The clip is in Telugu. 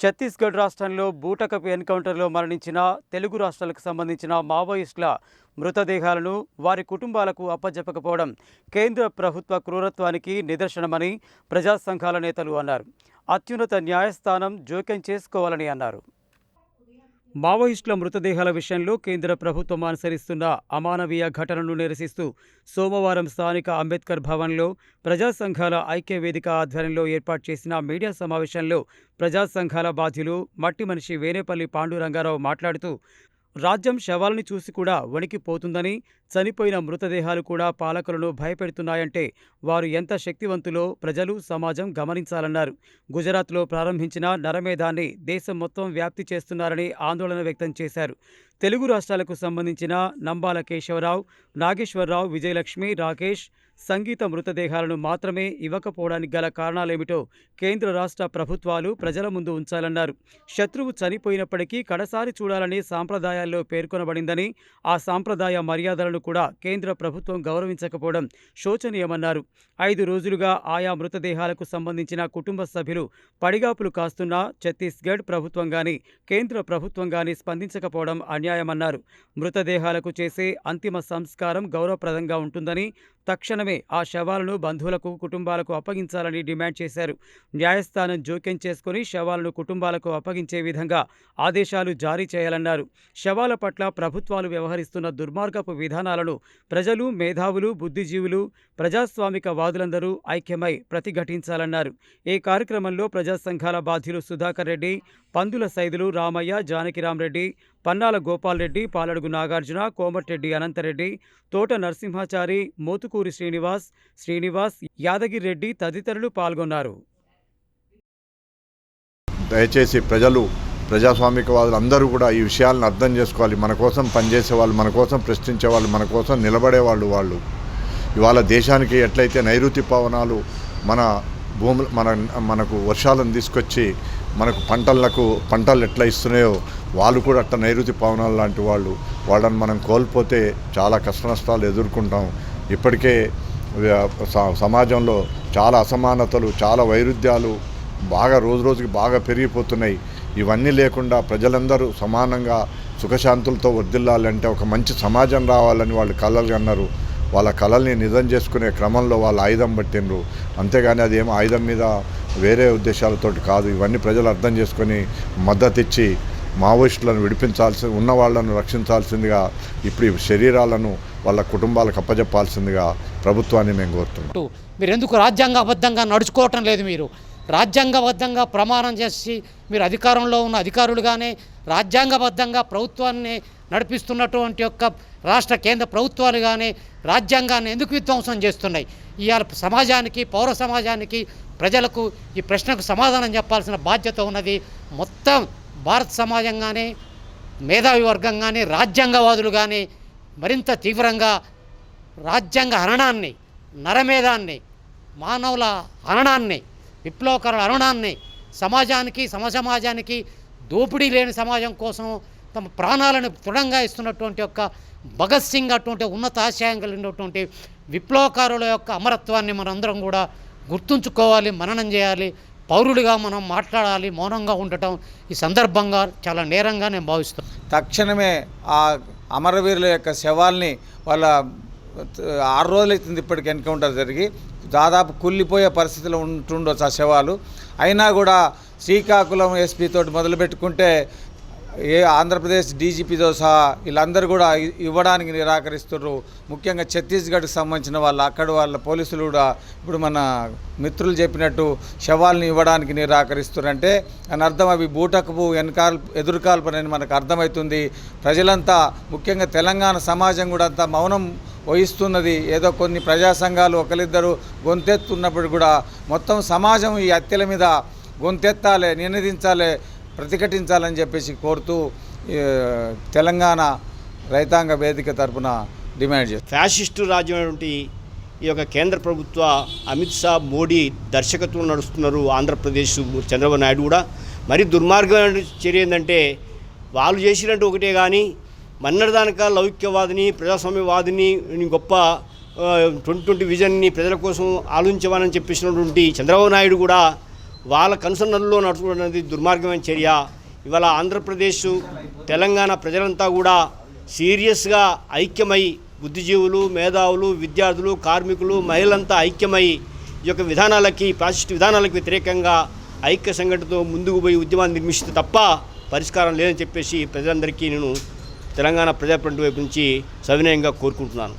ఛత్తీస్గఢ్ రాష్ట్రంలో బూటకపు ఎన్కౌంటర్లో మరణించిన తెలుగు రాష్ట్రాలకు సంబంధించిన మావోయిస్టుల మృతదేహాలను వారి కుటుంబాలకు అప్పజెప్పకపోవడం కేంద్ర ప్రభుత్వ క్రూరత్వానికి నిదర్శనమని ప్రజా సంఘాల నేతలు అన్నారు. అత్యున్నత న్యాయస్థానం జోక్యం చేసుకోవాలని అన్నారు. మావోయిస్టుల మృతదేహాల విషయంలో కేంద్ర ప్రభుత్వం అనుసరిస్తున్న అమానవీయ ఘటనను నిరసిస్తూ సోమవారం స్థానిక అంబేద్కర్ భవన్లో ప్రజా సంఘాల ఐక్య వేదిక ఆధ్వర్యంలో ఏర్పాటు చేసిన మీడియా సమావేశంలో ప్రజా సంఘాల బాధ్యులు మట్టి మనిషి వేనేపల్లి పాండురంగారావు మాట్లాడుతూ రాజ్యం శవాలని చూసి కూడా వణికిపోతుందని చనిపోయిన మృతదేహాలు కూడా పాలకులను భయపెడుతున్నాయంటే వారు ఎంత శక్తివంతులో ప్రజలు సమాజం గమనించాలన్నారు. గుజరాత్లో ప్రారంభించిన నరమేధాన్ని దేశం మొత్తం వ్యాప్తి చేస్తున్నారని ఆందోళన వ్యక్తం చేశారు. తెలుగు రాష్ట్రాలకు సంబంధించిన నంబాల కేశవరావు నాగేశ్వరరావు విజయలక్ష్మి రాకేష్ సంగీత మృతదేహాలను మాత్రమే ఇవ్వకపోవడానికి గల కారణాలేమిటో కేంద్ర రాష్ట్ర ప్రభుత్వాలు ప్రజల ముందు ఉంచాలన్నారు. శత్రువు చనిపోయినప్పటికీ కడసారి చూడాలని సాంప్రదాయాల్లో పేర్కొనబడిందని ఆ సాంప్రదాయ మర్యాదలను కూడా కేంద్ర ప్రభుత్వం గౌరవించకపోవడం శోచనీయమన్నారు. ఐదు రోజులుగా ఆయా మృతదేహాలకు సంబంధించిన కుటుంబ సభ్యులు పడిగాపులు కాస్తున్న ఛత్తీస్గఢ్ ప్రభుత్వం గాని కేంద్ర ప్రభుత్వం కానీ స్పందించకపోవడం అన్యాయమన్నారు. మృతదేహాలకు చేసే అంతిమ సంస్కారం గౌరవప్రదంగా ఉంటుందని తక్షణమే ఆ శవాలను బంధువులకు కుటుంబాలకు అప్పగించాలని డిమాండ్ చేశారు. న్యాయస్థానం జోక్యం చేసుకుని శవాలను కుటుంబాలకు అప్పగించే విధంగా ఆదేశాలు జారీ చేయాలన్నారు. శవాల పట్ల ప్రభుత్వాలు వ్యవహరిస్తున్న దుర్మార్గపు విధానాలను ప్రజలు మేధావులు బుద్ధిజీవులు ప్రజాస్వామిక వాదులందరూ ఐక్యమై ప్రతిఘటించాలన్నారు. ఈ కార్యక్రమంలో ప్రజా సంఘాల బాధ్యులు సుధాకర్ రెడ్డి పందుల సైదులు రామయ్య జానకిరామరెడ్డి పన్నాల గోపాల్ రెడ్డి పాలడుగు నాగార్జున కోమటిరెడ్డి అనంతరెడ్డి తోట నరసింహాచారి మోతుకు మోతుకూరి శ్రీనివాస్ శ్రీనివాస్ యాదగిరి రెడ్డి తదితరులు పాల్గొన్నారు. దయచేసి ప్రజలు ప్రజాస్వామికవాదులు అందరూ కూడా ఈ విషయాలను అర్థం చేసుకోవాలి. మన కోసం పనిచేసే వాళ్ళు మన కోసం ప్రశ్నించే వాళ్ళు మన కోసం నిలబడే వాళ్ళు వాళ్ళు. ఇవాళ దేశానికి ఎట్లయితే నైరుతి పవనాలు మన భూములు మన మనకు వర్షాలను తీసుకొచ్చి మనకు పంటలకు పంటలు ఎట్లా ఇస్తున్నాయో వాళ్ళు కూడా అట్ట నైరుతి పవనాలు లాంటి వాళ్ళు. వాళ్ళని మనం కోల్పోతే చాలా కష్ట నష్టాలు ఎదుర్కొంటాం. ఇప్పటికే స- సమాజంలో చాలా అసమానతలు చాలా వైరుధ్యాలు బాగా రోజు రోజుకి బాగా పెరిగిపోతున్నాయి. ఇవన్నీ లేకుండా ప్రజలందరూ సమానంగా సుఖశాంతులతో వర్దిల్లాలంటే ఒక మంచి సమాజం రావాలని వాళ్ళు కలలు అన్నారు వాళ్ళ కళల్ని నిజం చేసుకునే క్రమంలో వాళ్ళు ఆయుధం పట్టిండ్రు. అంతేగాని అది ఏమో ఆయుధం మీద వేరే ఉద్దేశాలతోటి కాదు. ఇవన్నీ ప్రజలు అర్థం చేసుకొని మద్దతు ఇచ్చి మావోయిస్టులను విడిపించాల్సి ఉన్న వాళ్ళను రక్షించాల్సిందిగా ఇప్పుడు శరీరాలను వాళ్ళ కుటుంబాలకు అప్పజెప్పాల్సిందిగా ప్రభుత్వాన్ని మేము కోరుతున్నాం. మీరు ఎందుకు రాజ్యాంగబద్ధంగా నడుచుకోవటం లేదు మీరు? రాజ్యాంగబద్ధంగా ప్రమాణం చేసి మీరు అధికారంలో ఉన్న అధికారులుగానే రాజ్యాంగబద్ధంగా ప్రభుత్వాన్ని నడిపిస్తున్నటువంటి యొక్క రాష్ట్ర కేంద్ర ప్రభుత్వాలు కానీ రాజ్యాంగాన్ని ఎందుకు విధ్వంసం చేస్తున్నాయి? ఇవాళ సమాజానికి పౌర సమాజానికి ప్రజలకు ఈ ప్రశ్నకు సమాధానం చెప్పాల్సిన బాధ్యత ఉన్నది మొత్తం భారత సమాజం కానీ మేధావి వర్గం కానీ రాజ్యాంగవాదులు కానీ మరింత తీవ్రంగా రాజ్యాంగ హరణాన్ని నరమేధాన్ని మానవుల హరణాన్ని విప్లవకరుల హరణాన్ని సమాజానికి సమసమాజానికి దోపిడీ లేని సమాజం కోసం తమ ప్రాణాలను దృఢంగా ఇస్తున్నటువంటి యొక్క భగత్ సింగ్ అటువంటి ఉన్నత ఆశయం కలిగినటువంటి విప్లవకారుల యొక్క అమరత్వాన్ని మనందరం కూడా గుర్తుంచుకోవాలి మననం చేయాలి. పౌరుడిగా మనం మాట్లాడాలి మౌనంగా ఉండటం ఈ సందర్భంగా చాలా నేరంగా నేను భావిస్తాను తక్షణమే ఆ అమరవీరుల యొక్క శవాల్ని వాళ్ళ ఆరు రోజులు అవుతుంది ఇప్పటికి ఎన్కౌంటర్ జరిగి దాదాపు కుళ్ళిపోయే పరిస్థితిలో ఉంటుండొచ్చు ఆ శవాలు. అయినా కూడా శ్రీకాకుళం ఎస్పీ తోటి మొదలు పెట్టుకుంటే ఏ ఆంధ్రప్రదేశ్ డీజీపీతో సహా వీళ్ళందరూ కూడా ఇవ్వడానికి నిరాకరిస్తున్నారు ముఖ్యంగా ఛత్తీస్గఢ్కి సంబంధించిన వాళ్ళు అక్కడ వాళ్ళ పోలీసులు కూడా ఇప్పుడు మన మిత్రులు చెప్పినట్టు శవాల్ని ఇవ్వడానికి నిరాకరిస్తున్నారంటే అని అర్థం అవి బూటకపు వెనకాల్ ఎదురుకాల్పనని మనకు అర్థమవుతుంది ప్రజలంతా ముఖ్యంగా తెలంగాణ సమాజం కూడా అంతా మౌనం వహిస్తున్నది. ఏదో కొన్ని ప్రజా సంఘాలు ఒకరిద్దరు గొంతెత్తున్నప్పుడు కూడా మొత్తం సమాజం ఈ హత్యల మీద గొంతెత్తాలి నినదించాలి. ప్రతిఘటించాలని చెప్పేసి కోరుతూ తెలంగాణ రైతాంగ వేదిక తరపున డిమాండ్ చేస్తాం. ఫ్యాసిస్టు రాజ్యమైనటువంటి ఈ యొక్క కేంద్ర ప్రభుత్వ అమిత్ షా మోడీ దర్శకత్వం నడుస్తున్నారు ఆంధ్రప్రదేశ్ చంద్రబాబు నాయుడు కూడా. మరి దుర్మార్గమైన చర్య ఏంటంటే వాళ్ళు చేసినట్టు ఒకటే కానీ మన్నరదానిక లౌక్యవాదిని ప్రజాస్వామ్యవాదిని గొప్ప ట్వంటీ ట్వంటీ విజన్ని ప్రజల కోసం ఆలోచించమని చెప్పేసినటువంటి చంద్రబాబు నాయుడు కూడా వాళ్ళ కనుసన్నల్లో నడుచుకున్నది దుర్మార్గమైన చర్య. ఇవాళ ఆంధ్రప్రదేశ్ తెలంగాణ ప్రజలంతా కూడా సీరియస్గా ఐక్యమై బుద్ధిజీవులు మేధావులు విద్యార్థులు కార్మికులు మహిళలంతా ఐక్యమై ఈ యొక్క విధానాలకి ప్రాశిష్ట విధానాలకు వ్యతిరేకంగా ఐక్య సంఘటనతో ముందుకు పోయి ఉద్యమాన్ని నిర్మిస్తే తప్ప పరిష్కారం లేదని చెప్పేసి ప్రజలందరికీ నేను తెలంగాణ ప్రజాప్రతినిధి వైపు నుంచి సవినయంగా కోరుకుంటున్నాను.